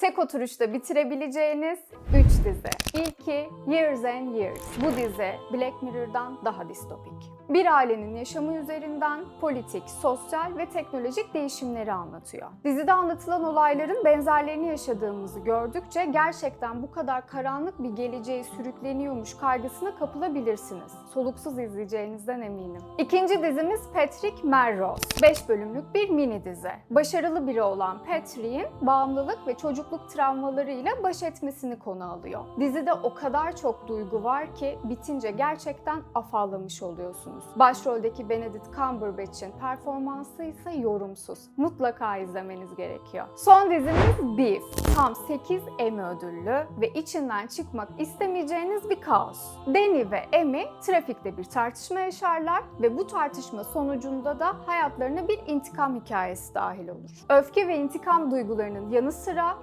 Tek oturuşta bitirebileceğiniz 3 dizi. İlki Years and Years. Bu dizi Black Mirror'dan daha distopik. Bir ailenin yaşamı üzerinden politik, sosyal ve teknolojik değişimleri anlatıyor. Dizide anlatılan olayların benzerlerini yaşadığımızı gördükçe gerçekten bu kadar karanlık bir geleceğe sürükleniyormuş kaygısına kapılabilirsiniz. Soluksuz izleyeceğinizden eminim. İkinci dizimiz Patrick Melrose. 5 bölümlük bir mini dizi. Başarılı biri olan Patrick'in bağımlılık ve çocukluk travmalarıyla baş etmesini konu alıyor. Dizide o kadar çok duygu var ki bitince gerçekten afallamış oluyorsunuz. Başroldeki Benedict Cumberbatch'in performansı ise yorumsuz. Mutlaka izlemeniz gerekiyor. Son dizimiz Beef. Tam 8 Emmy ödüllü ve içinden çıkmak istemeyeceğiniz bir kaos. Danny ve Emmy trafikte bir tartışma yaşarlar ve bu tartışma sonucunda da hayatlarına bir intikam hikayesi dahil olur. Öfke ve intikam duygularının yanı sıra